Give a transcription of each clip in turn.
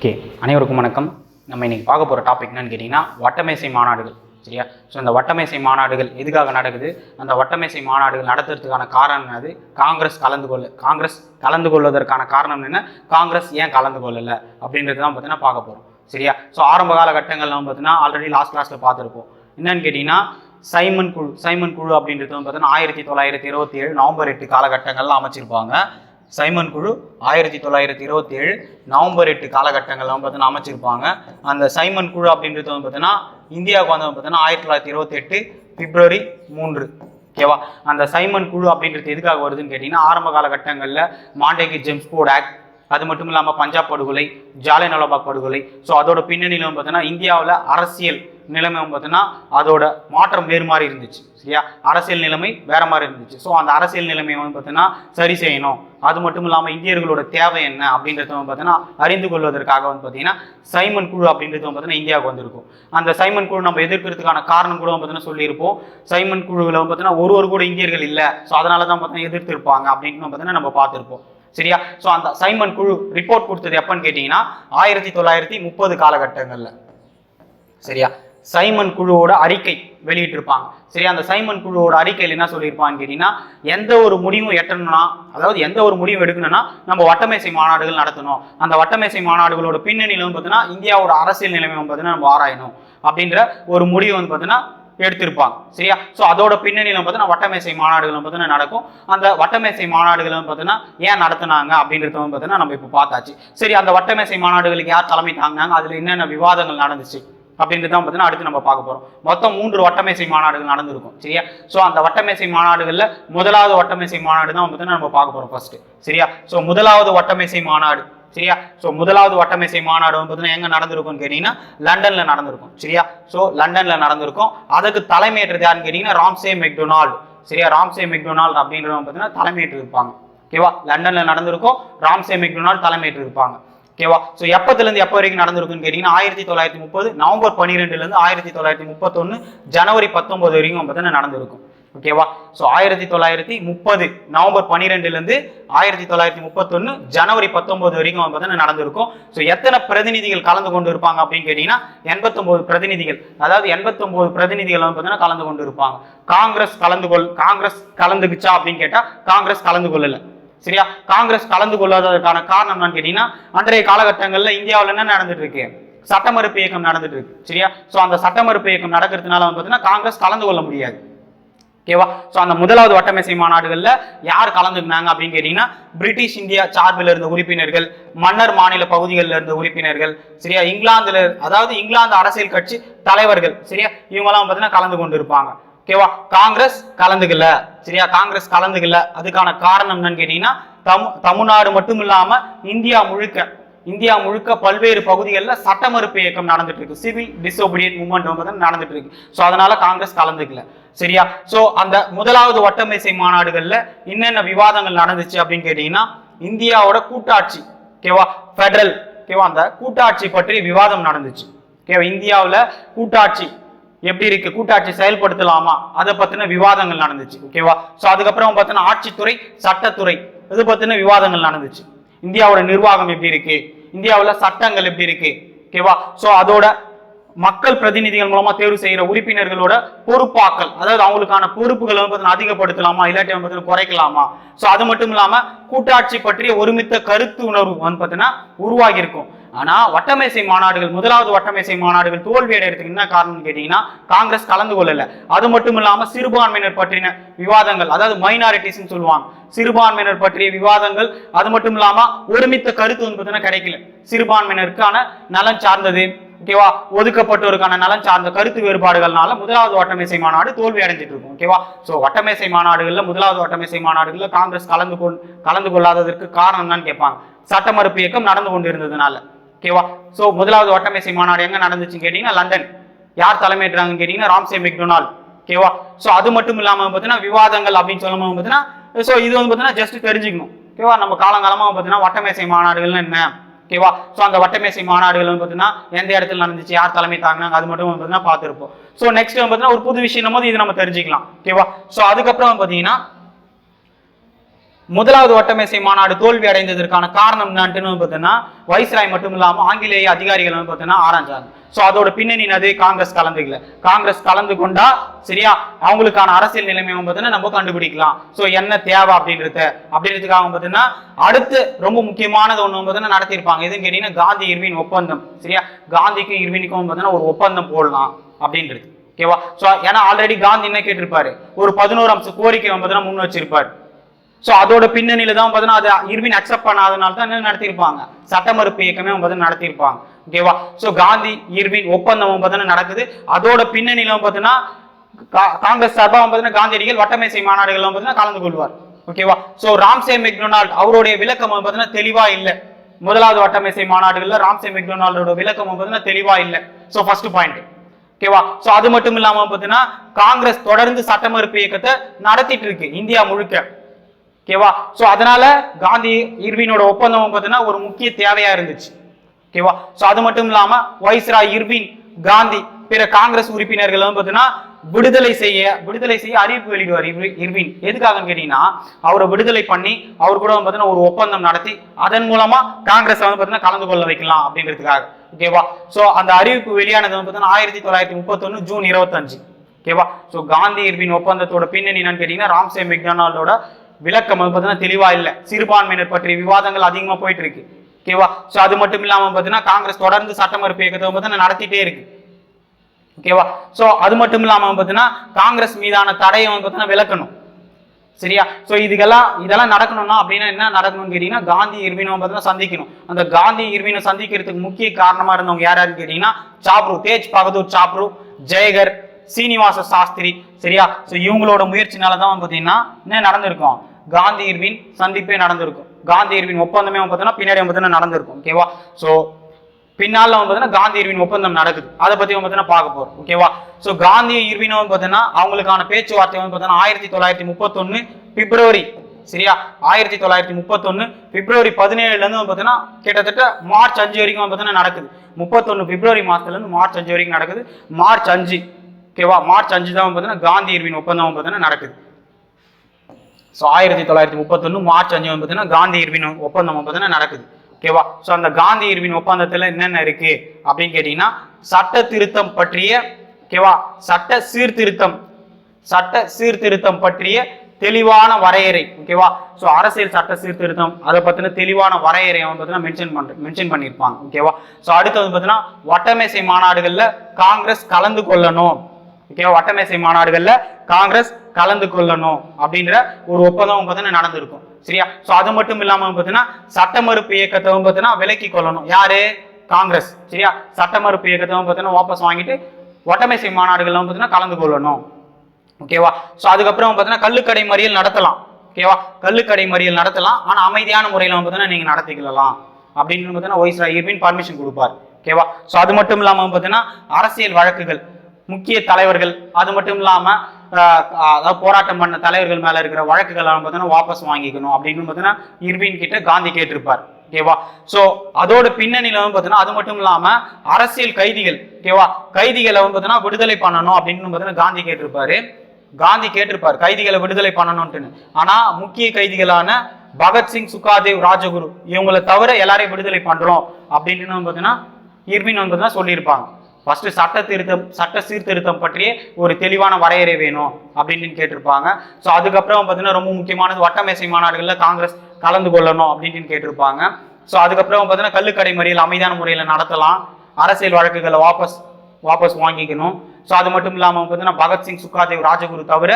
Okay அனைவருக்கும் வணக்கம். நம்ம இன்னைக்கு பார்க்க போகிற டாபிக் என்னன்னு கேட்டிங்கன்னா வட்டமேசை மாநாடுகள் சரியா? ஸோ இந்த வட்டமேசை மாநாடுகள் எதுக்காக நடக்குது? அந்த வட்டமேசை மாநாடுகள் நடத்துறதுக்கான காரணம் என்னது? காங்கிரஸ் கலந்து கொள்ள காங்கிரஸ் கலந்து கொள்வதற்கான காரணம் என்ன? காங்கிரஸ் ஏன் கலந்து கொள்ளலை? அப்படின்றது தான் பார்த்தீங்கன்னா பார்க்க போகிறோம் சரியா? ஸோ ஆரம்ப காலகட்டங்கள்லாம் பார்த்தீங்கன்னா ஆல்ரெடி லாஸ்ட் கிளாஸில் பார்த்துருப்போம். என்னன்னு கேட்டிங்கன்னா சைமன் குழு சைமன் குழு அப்படின்றது வந்து பார்த்தீங்கன்னா ஆயிரத்தி தொள்ளாயிரத்தி இருபத்தி ஏழு நவம்பர் எட்டு காலகட்டங்கள்லாம் அமைச்சிருப்பாங்க. சைமன் குழு ஆயிரத்தி தொள்ளாயிரத்தி இருபத்தி ஏழு நவம்பர் எட்டு காலகட்டங்கள்ல வந்து பார்த்தீங்கன்னா அமைச்சிருப்பாங்க. அந்த சைமன் குழு அப்படின்றது வந்து பார்த்தீங்கன்னா இந்தியாவுக்கு வந்து பார்த்தீங்கன்னா ஆயிரத்தி தொள்ளாயிரத்தி இருபத்தி எட்டு பிப்ரவரி மூன்று. ஓகேவா? அந்த சைமன் குழு அப்படின்றது எதுக்காக வருதுன்னு கேட்டிங்கன்னா ஆரம்ப காலகட்டங்களில் மாண்டேகி ஜெம்ஸ்போர்ட் ஆக்ட் அது மட்டும் இல்லாமல் பஞ்சாப் படுகொலை ஜாலியன் வாலாபாக் படுகொலை. ஸோ அதோட பின்னணியில் வந்து பார்த்தீங்கன்னா இந்தியாவில் அரசியல் நிலைமை பார்த்தீங்கன்னா அதோட மாற்றம் வேறு மாதிரி இருந்துச்சு சரியா? அரசியல் நிலைமை வேற மாதிரி இருந்துச்சு. ஸோ அந்த அரசியல் நிலைமை வந்து பார்த்தீங்கன்னா சரி செய்யணும். அது மட்டும் இல்லாமல் இந்தியர்களோட தேவை என்ன அப்படின்றத வந்து பார்த்தீங்கன்னா அறிந்து கொள்வதற்காக வந்து பார்த்தீங்கன்னா சைமன் குழு அப்படின்றது வந்து பார்த்தீங்கன்னா இந்தியாவுக்கு வந்திருக்கும். அந்த சைமன் குழு நம்ம எதிர்க்கிறதுக்கான காரணம் கூட வந்து பார்த்தீங்கன்னா சொல்லியிருப்போம். சைமன் குழுவில் வந்து பார்த்தீங்கன்னா ஒரு ஒரு கூட இந்தியர்கள் இல்லை. ஸோ அதனால தான் பார்த்தீங்கன்னா எதிர்த்திருப்பாங்க அப்படின்னு பார்த்தீங்கன்னா நம்ம பார்த்துருப்போம் சரியா? ஸோ அந்த சைமன் குழு ரிப்போர்ட் கொடுத்தது எப்பன்னு கேட்டிங்கன்னா ஆயிரத்தி தொள்ளாயிரத்தி முப்பது காலகட்டங்களில் சரியா? சைமன் குழுவோட அறிக்கை வெளியிட்டிருப்பாங்க. சரி அந்த சைமன் குழுவோட அறிக்கையில் என்ன சொல்லியிருப்பான்னு கேட்டிங்கன்னா எந்த ஒரு முடிவும் எட்டணும்னா அதாவது எந்த ஒரு முடிவும் எடுக்கணும்னா நம்ம வட்டமேசை மாநாடுகள் நடத்தணும். அந்த வட்டமேசை மாநாடுகளோட பின்னணியில் வந்து பார்த்தீங்கன்னா இந்தியாவோட அரசியல் நிலைமை வந்து பார்த்தீங்கன்னா நம்ம ஆராயணும். அப்படின்ற ஒரு முடிவு வந்து பார்த்தீங்கன்னா எடுத்திருப்பாங்க. சரியா? ஸோ அதோட பின்னணியில் பார்த்தீங்கன்னா வட்டமேசை மாநாடுகள் பார்த்தீங்கன்னா நடக்கும். அந்த வட்டமேசை மாநாடுகள் பார்த்தீங்கன்னா ஏன் நடத்துனாங்க அப்படின்றத வந்து பார்த்தீங்கன்னா நம்ம இப்போ பார்த்தாச்சு. சரி அந்த வட்டமேசை மாநாடுகளுக்கு யார் தலைமை தாங்கினாங்க? அதில் என்னென்ன விவாதங்கள் நடந்துச்சு? அப்படின்றது தான் பார்த்தீங்கன்னா அடுத்து நம்ம பார்க்க போகிறோம் மொத்தம் மூன்று வட்டமேசை மாநாடுகள் நடந்திருக்கும். சரியா? ஸோ அந்த வட்டமேசை மாநாடுகளில் முதலாவது வட்டமேசை மாநாடு தான் பார்த்தீங்கன்னா நம்ம பார்க்க போகிறோம் ஃபர்ஸ்ட் சரியா? ஸோ முதலாவது வட்டமேசை மாநாடு. சரியா? ஸோ முதலாவது வட்டமேசை மாநாடு வந்து பார்த்தீங்கன்னா எங்கே நடந்திருக்கும்னு கேட்டிங்கன்னா லண்டனில் நடந்திருக்கும். சரியா? ஸோ லண்டனில் நடந்திருக்கும். அதுக்கு தலைமையேற்றது யாருன்னு கேட்டிங்கன்னா ராம்சே மெக்டொனால்டு. சரியா? ராம்சே மெக்டொனால்டு அப்படின்றவங்க பார்த்தீங்கன்னா தலைமையேற்று இருப்பாங்க ஓகேவா? லண்டனில் நடந்திருக்கும். ராம்சே மெக்டொனால்டு தலைமையேற்று இருப்பாங்க ஓகேவா? ஸோ எப்பத்துலேருந்து எப்போ வரைக்கும் நடந்திருக்குன்னு கேட்டிங்கன்னா ஆயிரத்தி தொள்ளாயிரத்தி முப்பது நவம்பர் பன்னிரெண்டுலேருந்து ஆயிரத்தி தொள்ளாயிரத்தி முப்பத்தொன்று ஜனவரி பத்தொன்பது வரைக்கும் பார்த்தீங்கன்னா நடந்திருக்கும். ஓகேவா? ஸோ ஆயிரத்தி தொள்ளாயிரத்தி முப்பது நவம்பர் பன்னிரெண்டுலேருந்து ஆயிரத்தி தொள்ளாயிரத்தி முப்பத்தொன்று ஜனவரி பத்தொன்பது வரைக்கும் பார்த்தீங்கன்னா நடந்திருக்கும். ஸோ எத்தனை பிரதிநிதிகள் கலந்து கொண்டு இருப்பாங்க அப்படின்னு கேட்டிங்கன்னா எண்பத்தொம்போது பிரதிநிதிகள். அதாவது எண்பத்தொம்போது பிரதிநிதிகள் வந்து பார்த்தீங்கன்னா கலந்து கொண்டு இருப்பாங்க. காங்கிரஸ் கலந்து கொள் காங்கிரஸ் கலந்துக்குச்சா அப்படின்னு கேட்டால் காங்கிரஸ் கலந்து கொள்ளலை. சரியா? காங்கிரஸ் கலந்து கொள்ளாததற்கான காரணம் என்னன்னு கேட்டீங்கன்னா அன்றைய காலகட்டங்களில் இந்தியாவில் என்ன நடந்துட்டு இருக்கு? சட்ட மறுப்பு இயக்கம் நடந்துட்டு இருக்கு சரியா? ஸோ அந்த சட்ட மறுப்பு இயக்கம் நடக்கிறதுனால வந்து பார்த்தீங்கன்னா காங்கிரஸ் கலந்து கொள்ள முடியாது. ஓகேவா ஸோ அந்த முதலாவது வட்டமேசை மாநாடுகளில் யார் கலந்துக்கினாங்க அப்படின்னு கேட்டிங்கன்னா பிரிட்டிஷ் இந்தியா சார்பில் இருந்த உறுப்பினர்கள் மன்னர் மாநில பகுதிகளில் இருந்த உறுப்பினர்கள் சரியா? இங்கிலாந்துல அதாவது இங்கிலாந்து அரசியல் கட்சி தலைவர்கள் சரியா? இவங்கெல்லாம் பார்த்தீங்கன்னா கலந்து கொண்டு இருப்பாங்க ஓகேவா காங்கிரஸ் கலந்துக்கல. சரியா? காங்கிரஸ் கலந்துக்கல. அதுக்கான காரணம் என்னன்னு கேட்டீங்கன்னா தம் தமிழ்நாடு மட்டும் இல்லாம இந்தியா முழுக்க இந்தியா முழுக்க பல்வேறு பகுதிகளில் சட்ட மறுப்பு இயக்கம் நடந்துட்டு இருக்கு. சிவில் டிசோபிடியன் மூவ்மெண்ட் நடந்துட்டு இருக்கு. ஸோ அதனால காங்கிரஸ் கலந்துக்கல. சரியா? ஸோ அந்த முதலாவது வட்டமேசை மாநாடுகள்ல என்னென்ன விவாதங்கள் நடந்துச்சு அப்படின்னு கேட்டீங்கன்னா இந்தியாவோட கூட்டாட்சி ஓகேவா ஃபெடரல் ஓகேவா அந்த கூட்டாட்சி பற்றி விவாதம் நடந்துச்சு. ஓகேவா இந்தியாவில் கூட்டாட்சி எப்படி இருக்கு? கூட்டாட்சி செயல்படுத்தலாமா? அதை பத்தின விவாதங்கள் நடந்துச்சு ஓகேவா? ஸோ அதுக்கப்புறம் பார்த்தீங்கன்னா ஆட்சித்துறை சட்டத்துறை இது பத்தின விவாதங்கள் நடந்துச்சு. இந்தியாவோட நிர்வாகம் எப்படி இருக்கு? இந்தியாவில் சட்டங்கள் எப்படி இருக்கு? ஓகேவா? ஸோ அதோட மக்கள் பிரதிநிதிகள் மூலமா தேர்வு செய்கிற உறுப்பினர்களோட பொறுப்பாக்கல் அதாவது அவங்களுக்கான பொறுப்புகளை வந்து பார்த்தீங்கன்னா அதிகப்படுத்தலாமா? இல்லாட்டி வந்து குறைக்கலாமா? ஸோ அது மட்டும் இல்லாம கூட்டாட்சி பற்றிய ஒருமித்த கருத்து உணர்வு வந்து பார்த்தீங்கன்னா உருவாகி இருக்கும் ஆனா வட்டமேசை மாநாடுகள் முதலாவது வட்டமேசை மாநாடுகள் தோல்வி அடைறதுக்கு என்ன காரணம்னு கேட்டீங்கன்னா காங்கிரஸ் கலந்து கொள்ளல. அது மட்டும் இல்லாம சிறுபான்மையினர் பற்றின விவாதங்கள் அதாவது மைனாரிட்டிஸ்னு சொல்லுவாங்க. சிறுபான்மையினர் பற்றிய விவாதங்கள் அது மட்டும் இல்லாம ஒருமித்த கருத்து வந்து கிடைக்கல. சிறுபான்மையினருக்கான நலன் சார்ந்தது ஓகேவா ஒதுக்கப்பட்டோருக்கான நலன் சார்ந்த கருத்து வேறுபாடுகள்னால முதலாவது வட்டமேசை மாநாடு தோல்வி அடைஞ்சிட்டு இருக்கும் ஓகேவா ஸோ வட்டமேசை மாநாடுகளில் முதலாவது வட்டமேசை மாநாடுகளில் காங்கிரஸ் கலந்து கொள் கலந்து கொள்ளாததற்கு காரணம் என்னன்னு கேட்பாங்க சட்ட மறுப்பு இயக்கம் நடந்து கொண்டு இருந்ததுனால ஓகேவா? ஸோ முதலாவது வட்டமேசை மாநாடு எங்கே நடந்துச்சுன்னு கேட்டீங்கன்னா லண்டன். யார் தலைமையேற்றாங்கன்னு கேட்டிங்கன்னா ராம்சே மெக்டொனால்ட். ஓகேவா? ஸோ அது மட்டும் இல்லாமல் பார்த்தீங்கன்னா விவாதங்கள் அப்படின்னு சொல்லும்போது பார்த்தீங்கன்னா ஸோ இது வந்து பார்த்தீங்கன்னா ஜஸ்ட் தெரிஞ்சுக்கணும். ஓகேவா? நம்ம காலங்காலமாக பார்த்தீங்கன்னா வட்டமேசை மாநாடுகள்னு என்ன? ஓகேவா? ஸோ அந்த வட்டமேசை மாநாடுகள் வந்து பார்த்தீங்கன்னா எந்த இடத்துல நடந்துச்சு யார் தலைமை தாங்கினாங்க அது மட்டும் வந்து பார்த்தீங்கன்னா பார்த்துருப்போம். ஸோ நெக்ஸ்ட் வந்து பார்த்தீங்கன்னா ஒரு புது விஷயம் போது இது நம்ம தெரிஞ்சுக்கலாம். ஓகேவா? ஸோ அதுக்கப்புறம் பார்த்தீங்கன்னா முதலாவது வட்டமேசை மாநாடு தோல்வி அடைந்ததற்கான காரணம் என்னான்ட்டுன்னு பார்த்தீங்கன்னா வைஸ்ராய் மட்டும் இல்லாம ஆங்கிலேய அதிகாரிகள் வந்து பார்த்தீங்கன்னா ஆராய்ஞ்சாங்க ஸோ அதோட பின்னணி அது காங்கிரஸ் கலந்துக்கல. காங்கிரஸ் கலந்து கொண்டா சரியா? அவங்களுக்கான அரசியல் நிலைமை பார்த்தீங்கன்னா நம்ம கண்டுபிடிக்கலாம். ஸோ என்ன தேவை அப்படின்றத. அப்படின்றதுக்காக பார்த்தீங்கன்னா அடுத்து ரொம்ப முக்கியமானது ஒன்று வந்து பார்த்தீங்கன்னா நடத்தியிருப்பாங்க. எதுன்னு கேட்டீங்கன்னா காந்தி இர்வின் ஒப்பந்தம் சரியா? காந்திக்கும் இர்வினுக்கும் பார்த்தீங்கன்னா ஒரு ஒப்பந்தம் போடலாம் அப்படின்றது. ஓகேவா ஸோ ஏன்னா ஆல்ரெடி காந்தி என்ன கேட்டிருப்பாரு? ஒரு பதினோரு அம்ச கோரிக்கை வந்து பார்த்தீங்கன்னா முன் வச்சிருப்பாரு. ஸோ அதோட பின்னணியில தான் பார்த்தீங்கன்னா அது இருவின் அக்செப்ட் பண்ணாதனால தான் என்ன நடத்தியிருப்பாங்க? சட்ட மறுப்பு இயக்கமே பார்த்தீங்கன்னா நடத்தியிருப்பாங்க. ஓகேவா ஸோ காந்தி இர்வின் ஒப்பந்தம் பார்த்தீங்கன்னா நடக்குது? அதோட பின்னணியில பார்த்தீங்கன்னா கா- காங்கிரஸ் சார்பாக பார்த்தீங்கன்னா காந்தியடிகள் வட்டமேசை மாநாடுகள் பார்த்தீங்கன்னா கலந்து கொள்வார். ஓகேவா ஸோ ராம்சே மெக்டொனால்ட் அவருடைய விளக்கம் பார்த்தீங்கன்னா தெளிவா இல்லை. முதலாவது வட்டமேசை மாநாடுகளில் ராம்சே மெக்டொனால்டோட விளக்கம் பார்த்தீங்கன்னா தெளிவா இல்லை. ஸோ ஃபர்ஸ்ட் பாயிண்ட் ஓகேவா ஸோ அது மட்டும் இல்லாமல் பார்த்தீங்கன்னா காங்கிரஸ் தொடர்ந்து சட்ட மறுப்பு இயக்கத்தை நடத்திட்டு இருக்கு இந்தியா முழுக்க. ஓகேவா? ஸோ அதனால காந்தி இர்வினோட ஒப்பந்தம் பார்த்தீங்கன்னா ஒரு முக்கிய தேவையா இருந்துச்சு. ஓகேவா? ஸோ அது மட்டும் இல்லாம வைஸ்ரா இர்வின் காந்தி பிற காங்கிரஸ் உறுப்பினர்கள் வந்து பார்த்தீங்கன்னா விடுதலை செய்ய விடுதலை செய்ய அறிவிப்பு வெளியிடுவார் இர்வின். எதுக்காகன்னு கேட்டீங்கன்னா அவரை விடுதலை பண்ணி அவர் கூட வந்து பார்த்தீங்கன்னா ஒரு ஒப்பந்தம் நடத்தி அதன் மூலமா காங்கிரஸ் வந்து பார்த்தீங்கன்னா கலந்து கொள்ள வைக்கலாம் அப்படிங்கிறதுக்காக. ஓகேவா? ஸோ அந்த அறிவிப்பு வெளியானது வந்து பார்த்தீங்கன்னா ஆயிரத்தி தொள்ளாயிரத்தி முப்பத்தொன்னு ஜூன் இருபத்தஞ்சு. ஓகேவா? ஸோ காந்தி இர்வின் ஒப்பந்தத்தோட பின்னணி என்னன்னு கேட்டீங்கன்னா ராம்சே மெக்டானால்டோட விளக்கம் வந்து பார்த்தீங்கன்னா தெளிவா இல்லை. சிறுபான்மையினர் பற்றிய விவாதங்கள் அதிகமாக போயிட்டு இருக்கு ஓகேவா? ஸோ அது மட்டும் இல்லாமல் பார்த்தீங்கன்னா காங்கிரஸ் தொடர்ந்து சட்டமறுப்பு இயக்கத்தை பார்த்தீங்கன்னா நடத்திட்டே இருக்கு. ஓகேவா? ஸோ அது மட்டும் இல்லாமல் பார்த்தீங்கன்னா காங்கிரஸ் மீதான தடையை வந்து பார்த்தீங்கன்னா விளக்கணும் சரியா? ஸோ இதுக்கெல்லாம் இதெல்லாம் நடக்கணும்னா அப்படின்னா என்ன நடக்கணும்னு கேட்டீங்கன்னா காந்தி இர்வினை பார்த்தீங்கன்னா சந்திக்கணும். அந்த காந்தி இர்வினை சந்திக்கிறதுக்கு முக்கிய காரணமாக இருந்தவங்க யாராருன்னு கேட்டீங்கன்னா சாப்ரு தேஜ் பகதூர் சாப்ரு ஜெயகர் சீனிவாச சாஸ்திரி. சரியா? ஸோ இவங்களோட முயற்சினால தான் வந்து பார்த்தீங்கன்னா என்ன நடந்திருக்கும்? காந்தி இர்வின் சந்திப்பே நடந்திருக்கும் காந்தி இர்வின் ஒப்பந்தமே பார்த்தோன்னா பின்னாடி வந்து நடந்திருக்கும் ஓகேவா ஸோ பின்னால் வந்து பார்த்தீங்கன்னா காந்தி இர்வின் ஒப்பந்தம் நடக்குது அதை பத்தி வந்து பார்க்க போறோம் ஓகேவா ஸோ காந்தி இர்வின் பார்த்தீங்கன்னா அவங்களுக்கான பேச்சுவார்த்தை வந்து பார்த்தீங்கன்னா ஆயிரத்தி தொள்ளாயிரத்தி முப்பத்தொன்னு பிப்ரவரி சரியா ஆயிரத்தி தொள்ளாயிரத்தி முப்பத்தொன்னு பிப்ரவரி பதினேழுல இருந்து கிட்டத்தட்ட மார்ச் அஞ்சு வரைக்கும் பார்த்தீங்கன்னா நடக்குது முப்பத்தொன்னு பிப்ரவரி மாசத்துல இருந்து மார்ச் அஞ்சு வரைக்கும் நடக்குது மார்ச் அஞ்சு ஓகேவா மார்ச் அஞ்சு தான் பார்த்தீங்கன்னா காந்தி இர்வின் ஒப்பந்தம் பார்த்தீங்கன்னா நடக்குது ஸோ ஆயிரத்தி தொள்ளாயிரத்தி முப்பத்தொன்னு மார்ச் அஞ்சு வந்து பார்த்தீங்கன்னா காந்தி இர்வின் ஒப்பந்தம் பார்த்தீங்கன்னா நடக்குது. ஓகேவா ஸோ அந்த காந்தி இர்வின் ஒப்பந்தத்தில் என்னென்ன இருக்கு? அப்படின்னு கேட்டிங்கன்னா சட்ட திருத்தம் பற்றிய ஓகேவா சட்ட சீர்திருத்தம் சட்ட சீர்திருத்தம் பற்றிய தெளிவான வரையறை ஓகேவா ஸோ அரசியல் சட்ட சீர்திருத்தம் அதை பற்றின தெளிவான வரையறை வந்து பார்த்தீங்கன்னா மென்ஷன் பண்ற மென்ஷன் பண்ணியிருப்பாங்க ஓகேவா ஸோ அடுத்தது பார்த்தீங்கன்னா வட்டமேசை மாநாடுகளில் காங்கிரஸ் கலந்து கொள்ளணும் ஓகேவா வட்டமேசை மாநாடுகளில் காங்கிரஸ் கலந்து கொள்ளணும் அப்படின்ற ஒரு ஒப்பந்தம் பார்த்தீங்கன்னா நடந்திருக்கும். சரியா? ஸோ அது மட்டும் இல்லாமல் பார்த்தீங்கன்னா சட்ட மறுப்பு இயக்கத்தை பார்த்தீங்கன்னா விலக்கி கொள்ளணும். யாரு? காங்கிரஸ். சரியா? சட்ட மறுப்பு இயக்கத்தை பார்த்தீங்கன்னா வாபஸ் வாங்கிட்டு ஒட்டமைசை மாநாடுகள்லாம் பார்த்தீங்கன்னா கலந்து கொள்ளணும். ஓகேவா? ஸோ அதுக்கப்புறம் பார்த்தீங்கன்னா கள்ளுக்கடை மறியல் நடத்தலாம். ஓகேவா? கள்ளுக்கடை மறியல் நடத்தலாம். ஆனால் அமைதியான முறையில் பார்த்தீங்கன்னா நீங்கள் நடத்திக்கலாம். அப்படின்னு பார்த்தீங்கன்னா ஒய்ஸ்ரா இர்வின் பர்மிஷன் கொடுப்பார். ஓகேவா? ஸோ அது மட்டும் இல்லாமல் பார்த்தீங்கன்னா அரசியல் வழக்குகள். முக்கிய தலைவர்கள் அது மட்டும் இல்லாம அதாவது போராட்டம் பண்ண தலைவர்கள் மேல இருக்கிற வழக்குகள் பார்த்தோன்னா பார்த்தீங்கன்னா வாபஸ் வாங்கிக்கணும் அப்படின்னு பார்த்தீங்கன்னா இர்வின் கிட்ட காந்தி கேட்டிருப்பார். ஓகேவா? சோ அதோட பின்னணியில வந்து பார்த்தீங்கன்னா அது மட்டும் இல்லாம அரசியல் கைதிகள் ஓகேவா? கைதிகளை வந்து பார்த்தீங்கன்னா விடுதலை பண்ணணும் அப்படின்னு பார்த்தீங்கன்னா காந்தி கேட்டிருப்பாரு. காந்தி கேட்டிருப்பார் கைதிகளை விடுதலை பண்ணணும்ட்டுன்னு. ஆனா முக்கிய கைதிகளான பகத்சிங் சுகாதேவ் ராஜகுரு இவங்களை தவிர எல்லாரையும் விடுதலை பண்றோம் அப்படின்னு வந்து பார்த்தீங்கன்னா இர்வின் வந்து சொல்லியிருப்பாங்க. ஃபர்ஸ்ட் சட்ட திருத்தம் சட்ட சீர்திருத்தம் பற்றிய ஒரு தெளிவான வரையறை வேணும் அப்படின்னு கேட்டிருப்பாங்க. ஸோ அதுக்கப்புறம் பார்த்தீங்கன்னா ரொம்ப முக்கியமானது வட்டமேசை மாநாடுகளில் காங்கிரஸ் கலந்து கொள்ளணும் அப்படின்னு கேட்டிருப்பாங்க. ஸோ அதுக்கப்புறம் பார்த்தீங்கன்னா கள்ளுக்கடை மறியல் அமைதியான முறையில் நடத்தலாம். அரசியல் வழக்குகளை வாபஸ் வாபஸ் வாங்கிக்கணும். ஸோ அது மட்டும் இல்லாமல் பார்த்தீங்கன்னா பகத்சிங் சுக்காதேவ் ராஜகுரு தவிர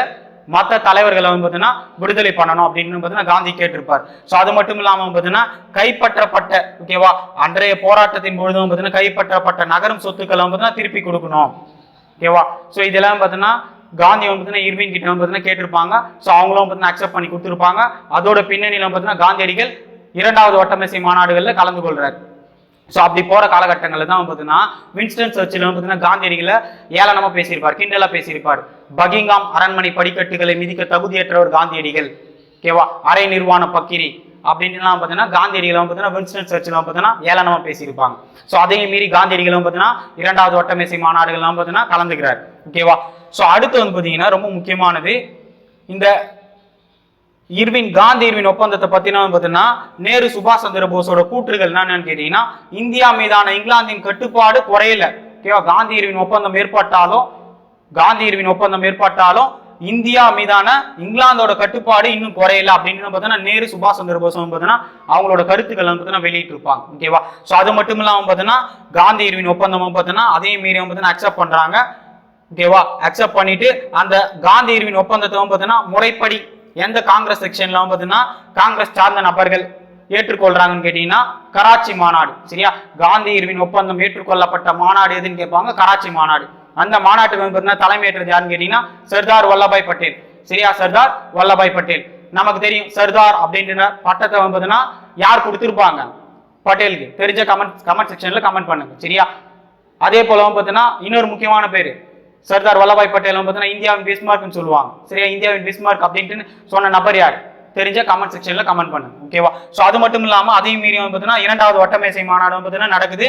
மற்ற தலைவர்களை வந்து பார்த்தீங்கன்னா விடுதலை பண்ணணும் அப்படின்னு பார்த்தீங்கன்னா காந்தி கேட்டிருப்பார் ஸோ அது மட்டும் இல்லாமல் பார்த்தீங்கன்னா கைப்பற்றப்பட்ட ஓகேவா அன்றைய போராட்டத்தின் பொழுதும் பார்த்தீங்கன்னா கைப்பற்றப்பட்ட நகரம் சொத்துக்களை வந்து பார்த்தீங்கன்னா திருப்பி கொடுக்கணும் ஓகேவா ஸோ இதெல்லாம் பார்த்தீங்கன்னா காந்தி வந்து பார்த்தீங்கன்னா இர்வின் கிட்ட வந்து பார்த்தீங்கன்னா கேட்டிருப்பாங்க ஸோ அவங்களும் பார்த்தீங்கன்னா அக்செப்ட் பண்ணி கொடுத்துருப்பாங்க அதோட பின்னணியில் பார்த்தீங்கன்னா காந்தியடிகள் இரண்டாவது வட்டமேசை மாநாடுகளில் கலந்து கொள்றாரு ஸோ அப்படி போகிற காலகட்டங்களில் தான் பார்த்தீங்கன்னா வின்ஸ்டன் சர்ச்சில் பார்த்தீங்கன்னா காந்தியடிகளை ஏளனமாக பேசியிருப்பார் கிண்டலாக பேசியிருப்பார். பகிங்காம் அரண்மனை படிக்கட்டுகளை மிதிக்க தகுதியற்றவர் காந்தியடிகள் ஓகேவா அரை நிர்வாண பக்கிரி அப்படின்ட்டுலாம் பார்த்தீங்கன்னா காந்தியடிகளும் பார்த்தீங்கன்னா வின்ஸ்டன் சர்ச்சில் பார்த்தீங்கன்னா ஏளனமாக பேசியிருப்பாங்க. ஸோ அதையும் மீறி காந்தியடிகளும் பார்த்தீங்கன்னா இரண்டாவது ஒட்டமேசை மாநாடுகள்லாம் பார்த்தீங்கன்னா கலந்துக்கிறார் ஓகேவா ஸோ அடுத்து வந்து பார்த்தீங்கன்னா ரொம்ப முக்கியமானது இந்த இர்வின் காந்தி இர்வின் ஒப்பந்தத்தை பத்தினா பார்த்தீங்கன்னா நேரு சுபாஷ் சந்திர போஸோட கூற்றுகள் என்னன்னு கேட்டீங்கன்னா இந்தியா மீதான இங்கிலாந்தின் கட்டுப்பாடு குறையல. ஓகேவா? காந்தி இர்வின் ஒப்பந்தம் ஏற்பட்டாலும் காந்தி இர்வின் ஒப்பந்தம் ஏற்பட்டாலும் இந்தியா மீதான இங்கிலாந்தோட கட்டுப்பாடு இன்னும் குறையல அப்படின்னு பார்த்தீங்கன்னா நேரு சுபாஷ் சந்திர போஸ் பார்த்தீங்கன்னா அவங்களோட கருத்துக்கள் வந்து பார்த்தீங்கன்னா வெளியிட்டு இருப்பாங்க ஓகேவா? ஸோ அது மட்டும் இல்லாமல் பார்த்தீங்கன்னா காந்தி இர்வின் ஒப்பந்தமும் பார்த்தீங்கன்னா அதே மீறி பார்த்தீங்கன்னா அக்செப்ட் பண்றாங்க. ஓகேவா? அக்செப்ட் பண்ணிட்டு அந்த காந்தி இர்வின் ஒப்பந்தத்தை பார்த்தீங்கன்னா முறைப்படி எந்த காங்கிரஸ் செக்ஷன்லாம் வந்து பார்த்தீங்கன்னா காங்கிரஸ் சார்ந்த நபர்கள் ஏற்றுக்கொள்றாங்கன்னு கேட்டீங்கன்னா கராச்சி மாநாடு சரியா? காந்தி இருவின் ஒப்பந்தம் ஏற்றுக்கொள்ளப்பட்ட மாநாடு எதுன்னு கேட்பாங்க? கராச்சி மாநாடு. அந்த மாநாட்டுக்கு வந்து பார்த்தீங்கன்னா தலைமையேற்றது யாருன்னு கேட்டீங்கன்னா சர்தார் வல்லபாய் பட்டேல். சரியா சர்தார் வல்லபாய் பட்டேல். நமக்கு தெரியும் சர்தார் அப்படின்ற பட்டத்தை வந்து யார் கொடுத்துருப்பாங்க? பட்டேலுக்கு. தெரிஞ்ச கமெண்ட் கமெண்ட் செக்ஷன்ல கமெண்ட் பண்ணுங்க சரியா? அதே போல பார்த்தீங்கன்னா இன்னொரு முக்கியமான பேர் சர்தார் வல்லபாய் பட்டேல் பார்த்தீங்கன்னா இந்தியாவின் பிஸ்மார்க்னு சொல்லுவாங்க. சரியா? இந்தியாவின் பிஸ்மார்க் அப்படின்ட்டு சொன்ன நபர் யார்? தெரிஞ்ச கமெண்ட் செக்ஷன்ல கமெண்ட் பண்ணுங்க. ஓகேவா ஸோ அது மட்டும் இல்லாம அதையும் மீறி பார்த்தீங்கன்னா இரண்டாவது வட்டமேசை மாநாடு பார்த்தீங்கன்னா நடக்குது.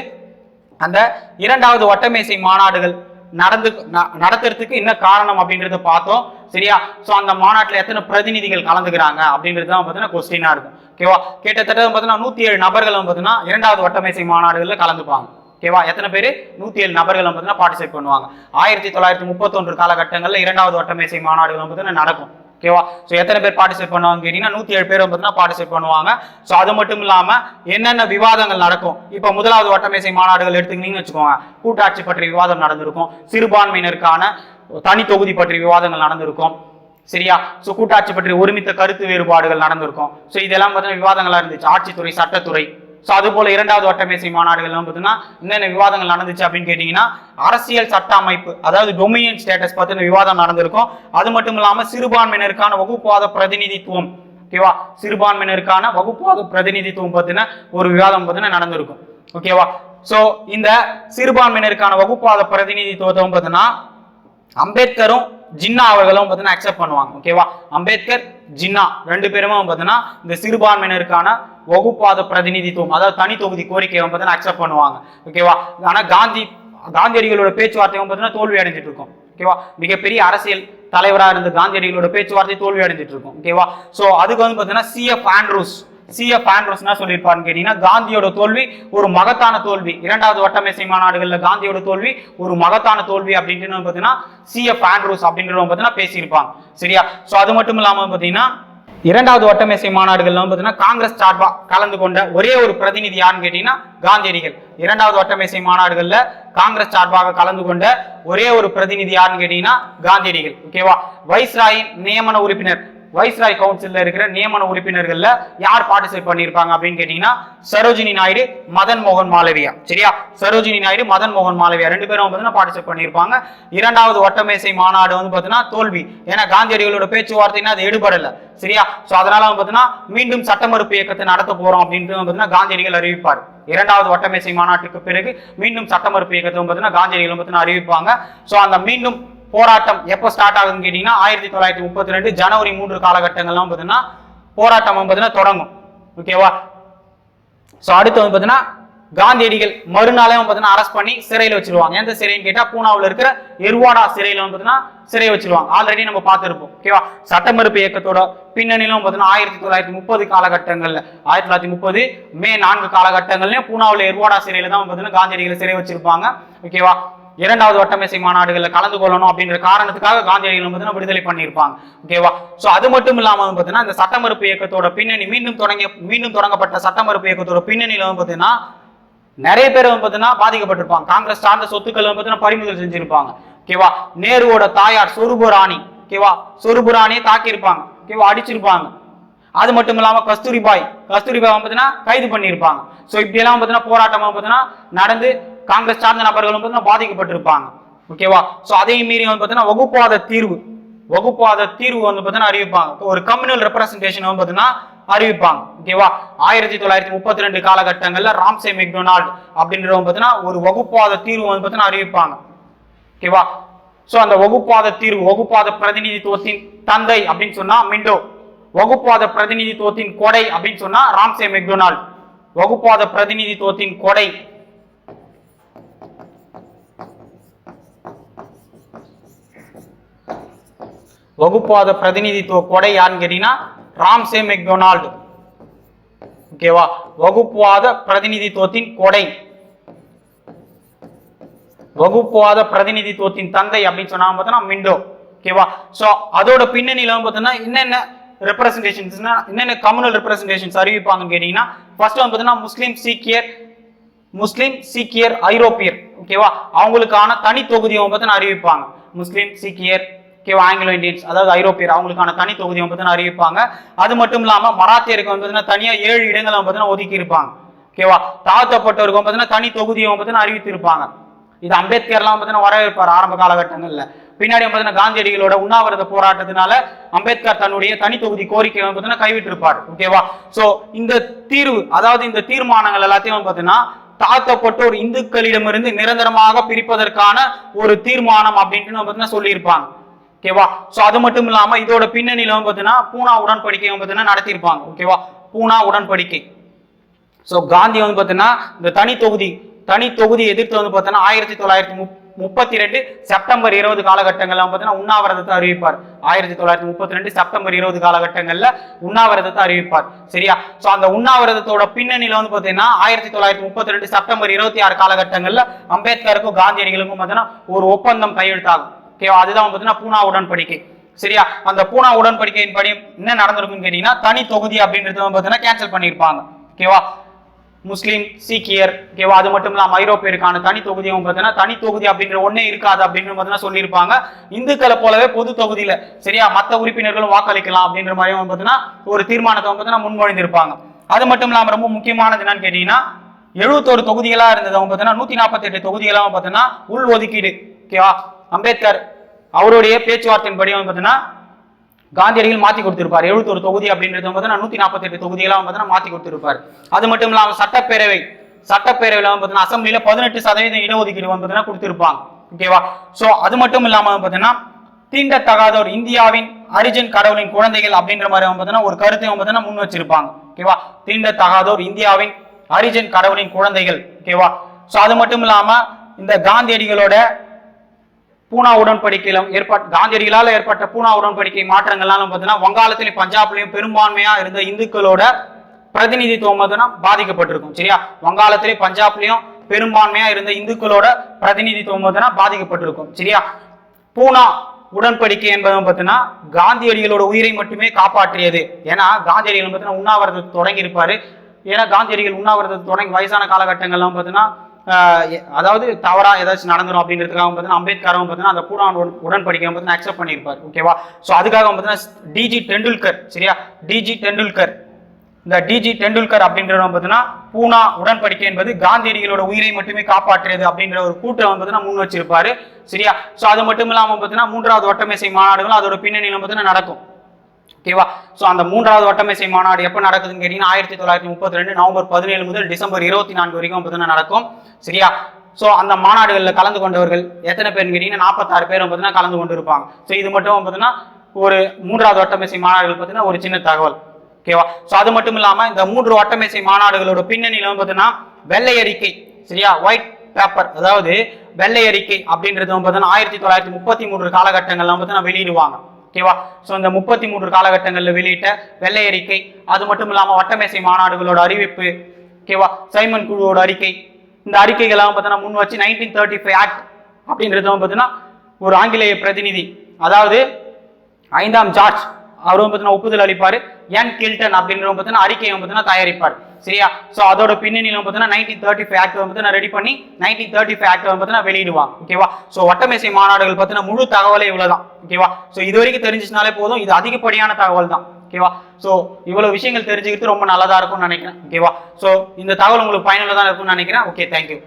அந்த இரண்டாவது வட்டமேசை மாநாடுகள் நடந்து ந- நடத்துறதுக்கு என்ன காரணம் அப்படின்றத பார்த்தோம். சரியா? சோ அந்த மாநாட்டுல எத்தனை பிரதிநிதிகள் கலந்துக்கிறாங்க அப்படின்றது தான் பார்த்தீங்கன்னா கொஸ்டினா இருக்கும். ஓகேவா கிட்டத்தட்ட பார்த்தீங்கன்னா நூத்தி ஏழு நபர்கள் பார்த்தீங்கன்னா இரண்டாவது வட்டமேசை மாநாடுகள்ல கலந்துப்பாங்க. ஓகேவா? எத்தனை பேர்? நூத்தி ஏழு நபர்கள் பார்த்தீங்கன்னா பார்ட்டிசிபேட் பண்ணுவாங்க. ஆயிரத்தி தொள்ளாயிரத்தி முப்பத்தொன்று காலகட்டங்களில் இரண்டாவது வட்டமேசை மாநாடுகள் பார்த்தீங்கன்னா நடக்கும். ஓகேவா? ஸோ எத்தனை பேர் பார்ட்டிசிபேட் பண்ணுவாங்க கேட்டிங்கன்னா நூத்தி ஏழு பேர் வந்து பார்த்தீங்கன்னா பார்ட்டிசிபேட் பண்ணுவாங்க. ஸோ அது மட்டும் இல்லாமல் என்னென்ன விவாதங்கள் நடக்கும்? இப்போ முதலாவது வட்டமேசை மாநாடுகள் எடுத்துக்கிட்டீங்கன்னு வச்சுக்கோங்க. கூட்டாட்சி பற்றிய விவாதம் நடந்திருக்கும். சிறுபான்மையினருக்கான தனி தொகுதி பற்றிய விவாதங்கள் நடந்திருக்கும். சரியா? ஸோ கூட்டாட்சி பற்றிய ஒருமித்த கருத்து வேறுபாடுகள் நடந்திருக்கும். ஸோ இதெல்லாம் பார்த்தீங்கன்னா விவாதங்களாக இருந்துச்சு. ஆட்சித்துறை சட்டத்துறை. ஸோ அது போல இரண்டாவது வட்டமேசை மாநாடுகள்லாம் பார்த்தீங்கன்னா என்னென்ன விவாதங்கள் நடந்துச்சு அப்படின்னு கேட்டிங்கன்னா அரசியல் சட்ட அமைப்பு அதாவது டொமினியன் ஸ்டேட்டஸ் பற்றின விவாதம் நடந்திருக்கும். அது மட்டும் இல்லாமல் சிறுபான்மையினருக்கான வகுப்புவாத பிரதிநிதித்துவம் ஓகேவா சிறுபான்மையினருக்கான வகுப்புவாத பிரதிநிதித்துவம் பற்றின ஒரு விவாதம் பார்த்தீங்கன்னா நடந்திருக்கும் ஓகேவா ஸோ இந்த சிறுபான்மையினருக்கான வகுப்புவாத பிரதிநிதித்துவத்தை பார்த்தீங்கன்னா அம்பேத்கரும் ஜின்னா அவர்களும் பார்த்தீங்கன்னா அக்செப்ட் பண்ணுவாங்க ஓகேவா அம்பேத்கர் ஜின்னா ரெண்டு பேருமே பார்த்தீங்கன்னா இந்த சிறுபான்மையினருக்கான வகுப்பாத பிரதிநிதித்துவம் அதாவது தனி தொகுதி கோரிக்கையை பார்த்தீங்கன்னா அக்செப்ட் பண்ணுவாங்க. ஓகேவா ஆனால் காந்தி காந்தியடிகளோட பேச்சுவார்த்தையும் பார்த்தீங்கன்னா தோல்வி அடைஞ்சிட்டு இருக்கும். ஓகேவா மிகப்பெரிய அரசியல் தலைவராக இருந்த காந்தியடிகளோட பேச்சுவார்த்தை தோல்வி அடைஞ்சிட்டு இருக்கும். ஓகேவா ஸோ அதுக்கு வந்து பார்த்தீங்கன்னா சிஎஃப் ஆண்ட்ரூஸ் சி எஃப் என்ன சொல்லியிருப்பாருன்னு கேட்டீங்கன்னா காந்தியோட தோல்வி ஒரு மகத்தான தோல்வி. இரண்டாவது வட்டமேசை மாநாடுகளில் காந்தியோட தோல்வி ஒரு மகத்தான தோல்வி அப்படின்ட்டு பார்த்தீங்கன்னா சி எஃப் ஆண்ட்ரூஸ் அப்படின்றவங்க பார்த்தீங்கன்னா பேசியிருப்பாங்க. சரியா? ஸோ அது மட்டும் இல்லாமல் பார்த்தீங்கன்னா இரண்டாவது வட்டமேசை மாநாடுகள்ல பார்த்தீங்கன்னா காங்கிரஸ் சார்பா கலந்து கொண்ட ஒரே ஒரு பிரதிநிதி யாருன்னு கேட்டீங்கன்னா காந்தியடிகள். இரண்டாவது வட்டமேசை மாநாடுகள்ல காங்கிரஸ் சார்பாக கலந்து கொண்ட ஒரே ஒரு பிரதிநிதி யாருன்னு கேட்டீங்கன்னா காந்தியடிகள். ஓகேவா வைஸ்ராயின் நியமன உறுப்பினர். வைஸ்ராய் கவுன்சிலில் இருக்கிற நியமன உறுப்பினர்கள்ல யார் பார்ட்டிசிபேட் பண்ணியிருப்பாங்க அப்படின்னு கேட்டீங்கன்னா சரோஜினி நாயுடு மதன் மோகன் மாலவியா. சரியா? சரோஜினி நாயுடு மதன் மோகன் மாலவியா. ரெண்டு பேரும் பார்த்தீங்கன்னா பார்ட்டிசிபேட் பண்ணியிருப்பாங்க. இரண்டாவது ஒட்டமேசை மாநாடு வந்து பார்த்தீங்கன்னா தோல்வி. ஏன்னா காந்தியடிகளோட பேச்சுவார்த்தைன்னா அது எடுபடலை. சரியா? ஸோ அதனால வந்து பார்த்தீங்கன்னா மீண்டும் சட்டமறுப்பு இயக்கத்தை நடத்த போறோம் அப்படின்ட்டு வந்து பார்த்தீங்கன்னா காந்தியடிகள் அறிவிப்பார். இரண்டாவது வட்டமேசை மாநாட்டுக்கு பிறகு மீண்டும் சட்டமறுப்பு இயக்கத்தை பார்த்தீங்கன்னா காந்தியடிகள் பார்த்தீங்கன்னா அறிவிப்பாங்க. ஸோ அந்த மீண்டும் போராட்டம் எப்போ ஸ்டார்ட் ஆகுதுன்னு கேட்டீங்கன்னா ஆயிரத்தி தொள்ளாயிரத்தி முப்பத்தி ரெண்டு ஜனவரி மூன்று காலகட்டங்கள்லாம் பார்த்தீங்கன்னா போராட்டம் வந்து பார்த்தீங்கன்னா தொடங்கும். ஓகேவா ஸோ அடுத்து வந்து பார்த்தீங்கன்னா காந்தியடிகள் மறுநாளே வந்து பார்த்தீங்கன்னா அரெஸ்ட் பண்ணி சிறையில் வச்சிருவாங்க. எந்த சிறைன்னு கேட்டால் பூனாவில் இருக்கிற எருவாடா சிறையில் வந்து பார்த்தீங்கன்னா சிறை வச்சிருவாங்க. ஆல்ரெடி நம்ம பார்த்துருப்போம். ஓகேவா சட்ட மறுப்பு இயக்கத்தோட பின்னணியிலும் பார்த்தீங்கன்னா ஆயிரத்தி தொள்ளாயிரத்தி முப்பது காலகட்டங்கள்ல ஆயிரத்தி தொள்ளாயிரத்தி முப்பது மே நான்கு காலகட்டங்கள்லையும் பூனாவில் எருவாடா சிறையில் தான் பார்த்தீங்கன்னா காந்தியடிகளை சிறை வச்சிருப்பாங்க. ஓகேவா இரண்டாவது வட்டமேசை மாநாடுகளில் கலந்து கொள்ளணும் அப்படின்ற காரணத்துக்காக காந்தியடிகள் பார்த்தீங்கன்னா விடுதலை பண்ணியிருப்பாங்க. ஓகேவா ஸோ அது மட்டும் இல்லாமல் பார்த்தீங்கன்னா இந்த சட்ட மறுப்பு இயக்கத்தோட பின்னணி மீண்டும் தொடங்கிய மீண்டும் தொடங்கப்பட்ட சட்ட மறுப்பு இயக்கத்தோட பின்னணியில் வந்து பார்த்தீங்கன்னா நிறைய பேர் வந்து பார்த்தீங்கன்னா பாதிக்கப்பட்டிருப்பாங்க. காங்கிரஸ் சார்ந்த சொத்துக்கள் வந்து பார்த்தீங்கன்னா பறிமுதல் செஞ்சிருப்பாங்க. ஓகேவா நேருவோட தாயார் சொருபுராணி ஓகேவா சொருபுராணியை தாக்கியிருப்பாங்க. ஓகேவா அடிச்சிருப்பாங்க. அது மட்டும் இல்லாமல் கஸ்தூரிபாய். கஸ்தூரிபாய் வந்து பார்த்தீங்கன்னா கைது பண்ணியிருப்பாங்க. ஸோ இப்படியெல்லாம் பார்த்தீங்கன்னா போராட்டமாக பார்த்தீங்கன்னா நடந்து காங்கிரஸ் சார்ந்த நபர்களும் பார்த்தீங்கன்னா பாதிக்கப்பட்டிருப்பாங்க. ஓகேவா? ஸோ அதையும் மீறி வந்து பார்த்தீங்கன்னா வகுப்பாத தீர்வு. வகுப்பாத தீர்வு வந்து பார்த்தீங்கன்னா அறிவிப்பாங்க. ஒரு கம்யூனல் ரெப்ரஸன்டேஷன் வந்து பார்த்தீங்கன்னா அறிவிப்பாங்க. ஓகேவா? ஆயிரத்தி தொள்ளாயிரத்தி முப்பத்தி ரெண்டு காலகட்டங்கள்ல ராம்சே மெக்டொனால்டு அப்படின்றவங்க பார்த்தீங்கன்னா ஒரு வகுப்பாத தீர்வு வந்து பார்த்தீங்கன்னா அறிவிப்பாங்க. ஓகேவா? சோ அந்த வகுப்பாத தீர்வு வகுப்பாத பிரதிநிதித்துவத்தின் தந்தை அப்படின்னு சொன்னா மிண்டோ. வகுப்பாத பிரதிநிதித்துவத்தின் கொடை அப்படின்னு சொன்னா ராம்சே மெக்டொனால்டு. வகுப்பாத பிரதிநிதித்துவத்தின் கொடை வகுப்பாத பிரதிநிதித்துவ கொடை யாருன்னு கேட்டீங்கன்னா ராம்சே மெக்டொனால்டு. ஓகேவா வகுப்புவாத பிரதிநிதித்துவத்தின் கொடை. வகுப்புவாத பிரதிநிதித்துவத்தின் தந்தை அப்படின்னு சொன்னா பார்த்தோன்னா மிண்டோ. ஓகேவா ஸோ அதோட பின்னணியில வந்து என்னென்ன ரெப்ரசன்டேஷன்ஸ்னா என்னென்ன கம்யூனல் ரெப்ரசன்டேஷன்ஸ் அறிவிப்பாங்கன்னு கேட்டீங்கன்னா ஃபர்ஸ்ட் வந்து பார்த்தீங்கன்னா முஸ்லீம் சீக்கியர் முஸ்லீம் சீக்கியர் ஐரோப்பியர். ஓகேவா அவங்களுக்கான தனி தொகுதியை பார்த்தீங்கன்னா அறிவிப்பாங்க. முஸ்லீம் சீக்கியர் ஓகேவா ஆங்கிலோ இந்தியன்ஸ் அதாவது ஐரோப்பியர் அவங்களுக்கான தனி தொகுதி வந்து பார்த்தீங்கன்னா அறிவிப்பாங்க. அது மட்டும் இல்லாம மராத்தியருக்கு வந்து பார்த்தீங்கன்னா தனியா ஏழு இடங்களை பார்த்தீங்கன்னா ஒதுக்கி இருப்பாங்க. ஓகேவா தாழ்த்தப்பட்டவருக்கு பார்த்தீங்கன்னா தனி தொகுதியை பார்த்தீங்கன்னா அறிவித்திருப்பாங்க. இது அம்பேத்கர்லாம் பார்த்தீங்கன்னா வரவேற்பார் ஆரம்ப காலகட்டங்கள்ல. பின்னாடி பார்த்தீங்கன்னா காந்தியடிகளோட உண்ணாவிரத போராட்டத்தினால அம்பேத்கர் தன்னுடைய தனி தொகுதி கோரிக்கையை வந்து பார்த்தீங்கன்னா கைவிட்டிருப்பார். ஓகேவா சோ இந்த தீர்வு அதாவது இந்த தீர்மானங்கள் எல்லாத்தையும் வந்து பார்த்தீங்கன்னா தாழ்த்தப்பட்டோர் இந்துக்களிடமிருந்து நிரந்தரமாக பிரிப்பதற்கான ஒரு தீர்மானம் அப்படின்ட்டு வந்து பார்த்தீங்கன்னா சொல்லியிருப்பாங்க. ஓகேவா ஸோ அது மட்டும் இல்லாம இதோட பின்னணியில வந்து பார்த்தீங்கன்னா பூனா உடன்படிக்கை வந்து பார்த்தீங்கன்னா நடத்தியிருப்பாங்க. ஓகேவா பூனா உடன்படிக்கை. ஸோ காந்தி வந்து பார்த்தீங்கன்னா இந்த தனி தொகுதி தனி தொகுதி எதிர்த்து வந்து பார்த்தீங்கன்னா ஆயிரத்தி தொள்ளாயிரத்தி முப் முப்பத்தி ரெண்டு செப்டம்பர் இருபது காலகட்டங்கள்ல பார்த்தீங்கன்னா உண்ணாவிரதத்தை அறிவிப்பார். ஆயிரத்தி தொள்ளாயிரத்தி முப்பத்தி ரெண்டு செப்டம்பர் இருபது காலகட்டங்கள்ல உண்ணாவிரதத்தை அறிவிப்பார். சரியா? ஸோ அந்த உண்ணாவிரதத்தோட பின்னணியில வந்து பார்த்தீங்கன்னா ஆயிரத்தி தொள்ளாயிரத்தி முப்பத்தி ரெண்டு செப்டம்பர் இருபத்தி ஆறு காலகட்டங்கள்ல அம்பேத்கருக்கும் காந்தியடிகளுக்கும் பார்த்தீங்கன்னா ஒரு ஒப்பந்தம் கையெழுத்தாகும். ஓகேவா அதுதான் பார்த்தீங்கன்னா பூனா உடன்படிக்கை. சரியா? அந்த பூனா உடன்படிக்கையின் படி என்ன நடந்திருக்குன்னு கேட்டீங்கன்னா தனி தொகுதி அப்படின்றது பார்த்தீங்கன்னா கேன்சல் பண்ணியிருப்பாங்க. ஓகேவா முஸ்லீம் சீக்கியர் ஓகேவா அது மட்டும் இல்லாமல் ஐரோப்பியருக்கான தனி தொகுதியும் பார்த்தீங்கன்னா தனி தொகுதி அப்படின்ற ஒண்ணே இருக்காது அப்படின்னு பார்த்தீங்கன்னா சொல்லியிருப்பாங்க. இந்துக்களை போலவே பொது தொகுதியில சரியா? மற்ற உறுப்பினர்களும் வாக்களிக்கலாம் அப்படின்ற மாதிரியும் பார்த்தீங்கன்னா ஒரு தீர்மானத்தை பார்த்தீங்கன்னா முன்மொழிந்திருப்பாங்க. அது மட்டும் இல்லாமல் ரொம்ப முக்கியமானது என்னன்னு கேட்டீங்கன்னா எழுபத்தோரு தொகுதிகளாக இருந்தது அவங்க பார்த்தீங்கன்னா நூத்தி நாற்பத்தி எட்டு பார்த்தீங்கன்னா உள் ஒதுக்கீடு ஓகேவா அம்பேத்கர் அவருடைய பேச்சுவார்த்தையின்படி வந்து பார்த்தீங்கன்னா காந்தியடிகள் மாத்தி கொடுத்திருப்பார். எழுபத்தொரு தொகுதி அப்படின்றது வந்து பார்த்தீங்கன்னா நூத்தி நாற்பத்தி எட்டு வந்து பார்த்தீங்கன்னா மாத்தி கொடுத்திருப்பார். அது மட்டும் இல்லாமல் சட்டப்பேரவை சட்டப்பேரவையில் வந்து பார்த்தீங்கன்னா அசம்பிளியில பதினெட்டு சதவீதம் இடஒதுக்கீடு வந்து பார்த்தீங்கன்னா கொடுத்திருப்பாங்க. ஓகேவா சோ அது மட்டும் இல்லாம வந்து பார்த்தீங்கன்னா தீண்டத்தகாதோர் இந்தியாவின் அரிஜன் கடவுளின் குழந்தைகள் அப்படின்ற மாதிரி வந்து பார்த்தீங்கன்னா ஒரு கருத்தை பார்த்தீங்கன்னா முன் வச்சிருப்பாங்க. ஓகேவா தீண்டத்தகாதோர் இந்தியாவின் அரிஜன் கடவுளின் குழந்தைகள். ஓகேவா சோ அது மட்டும் இல்லாம இந்த காந்தியடிகளோட பூனா உடன்படிக்கையில ஏற்பட்ட காந்தியடிகளால் ஏற்பட்ட பூனா உடன்படிக்கை மாற்றங்கள்லாம் பார்த்தீங்கன்னா வங்காளத்திலும் பஞ்சாப்லையும் பெரும்பான்மையா இருந்த இந்துக்களோட பிரதிநிதித்துவம் பார்த்தீங்கன்னா பாதிக்கப்பட்டிருக்கும் சரியா? வங்காளத்திலையும் பஞ்சாப்லையும் பெரும்பான்மையா இருந்த இந்துக்களோட பிரதிநிதித்துவம் பார்த்தீங்கன்னா பாதிக்கப்பட்டிருக்கும் சரியா? பூனா உடன்படிக்கை என்பது பார்த்தீங்கன்னா காந்தியடிகளோட உயிரை மட்டுமே காப்பாற்றியது. ஏன்னா காந்தியடிகள் பார்த்தீங்கன்னா உண்ணாவிரதத்தை தொடங்கி இருப்பாரு ஏன்னா காந்தியடிகள் உண்ணாவிரதத்தை தொடங்கி வயசான காலகட்டங்கள்லாம் பார்த்தீங்கன்னா அதாவது தவறாக ஏதாச்சும் நடந்துடும் அப்படின்றதுக்காக பார்த்தீங்கன்னா அம்பேத்கர் பார்த்தீங்கன்னா அந்த பூனா உடன்படிக்கை பார்த்தீங்கன்னா அக்செப்ட் பண்ணியிருப்பார் ஓகேவா ஸோ அதுக்காக பார்த்தீங்கன்னா டிஜி டெண்டுல்கர் சரியா? டிஜி டெண்டுல்கர். இந்த டிஜி டெண்டுல்கர் அப்படின்றவங்க பார்த்தீங்கன்னா பூனா உடன்படிக்கை என்பது காந்தியடிகளோட உயிரை மட்டுமே காப்பாற்றியது அப்படின்ற ஒரு கூட்டம் பார்த்தீங்கன்னா முன் வச்சிருப்பாரு சரியா? ஸோ அது மட்டும் இல்லாமல் பார்த்தீங்கன்னா மூன்றாவது ஒட்டமேசை மாநாடுகளும் அதோட பின்னணியிலும் பார்த்தீங்கன்னா நடக்கும். ஓகேவா? ஸோ அந்த மூன்றாவது வட்டமேசை மாநாடு எப்போ நடக்குதுன்னு கேட்டீங்கன்னா ஆயிரத்தி தொள்ளாயிரத்தி முப்பத்தி ரெண்டு நவம்பர் பதினேழு முதல் டிசம்பர் இருபத்தி நான்கு வரைக்கும் பார்த்தீங்கன்னா நடக்கும். சரியா? ஸோ அந்த மாநாடுகளில் கலந்து கொண்டவர்கள் எத்தனை பேர்னு கேட்டீங்கன்னா நாற்பத்தாறு பேர் பார்த்தீங்கன்னா கலந்து கொண்டு இருப்பாங்க. ஸோ இது மட்டும் பார்த்தீங்கன்னா ஒரு மூன்றாவது ஒட்டமேசை மாநாடுகள் பார்த்தீங்கன்னா ஒரு சின்ன தகவல். ஓகேவா? ஸோ அது மட்டும் இல்லாமல் இந்த மூன்று வட்டமேசை மாநாடுகளோட பின்னணியில் வந்து பார்த்தீங்கன்னா வெள்ளை அறிக்கை சரியா? ஒயிட் பேப்பர் அதாவது வெள்ளை அறிக்கை அப்படின்றது வந்து பார்த்தீங்கன்னா ஆயிரத்தி தொள்ளாயிரத்தி முப்பத்தி மூன்று காலகட்டங்கள்லாம் பார்த்தீங்கன்னா வெளியிடுவாங்க. ஓகேவா? ஸோ இந்த முப்பத்தி மூன்று காலகட்டங்களில் வெளியிட்ட வெள்ளை அறிக்கை அது மட்டும் இல்லாமல் வட்டமேசை மாநாடுகளோட அறிவிப்பு ஓகேவா? சைமன் குழுவோட அறிக்கை. இந்த அறிக்கைகள்லாம் பார்த்தீங்கன்னா முன் வச்சு நைன்டீன் தேர்ட்டி ஃபைவ் ஆக்ட் அப்படின்றது வந்து பார்த்தீங்கன்னா ஒரு ஆங்கிலேய பிரதிநிதி அதாவது ஐந்தாம் ஜார்ஜ் அவர் வந்து பார்த்தீங்கன்னா ஒப்புதல் அளிப்பார். என் கில்டன் அப்படின்றவங்க பார்த்தீங்கன்னா அறிக்கையை வந்து பார்த்தீங்கன்னா தயாரிப்பார். சரியா? ஸோ அதோட பின்னணியில் பார்த்தீங்கன்னா நைன்டீன் தேர்ட்டி ஃபைவ் ஆக்ட் வந்து ரெடி பண்ணி நைன்டீன் தேர்ட்டி ஃபைவ் ஆக்ட் வந்து பார்த்தீங்கன்னா வெளியிடுவாங்க ஓகேவா ஸோ வட்டமேசை மாநாடுகள் பார்த்தீங்கன்னா முழு தகவலே இவ்வளவுதான். ஓகேவா ஸோ இது வரைக்கும் தெரிஞ்சிச்சுனாலே போதும். இது அதிகப்படியான தகவல் தான். ஓகேவா ஸோ இவ்வளோ விஷயங்கள் தெரிஞ்சுக்கிறது ரொம்ப நல்லதாக இருக்கும்னு நினைக்கிறேன். ஓகேவா ஸோ இந்த தகவல் உங்களுக்கு பயனுள்ளதாக இருக்கும்னு நினைக்கிறேன். Okay thank you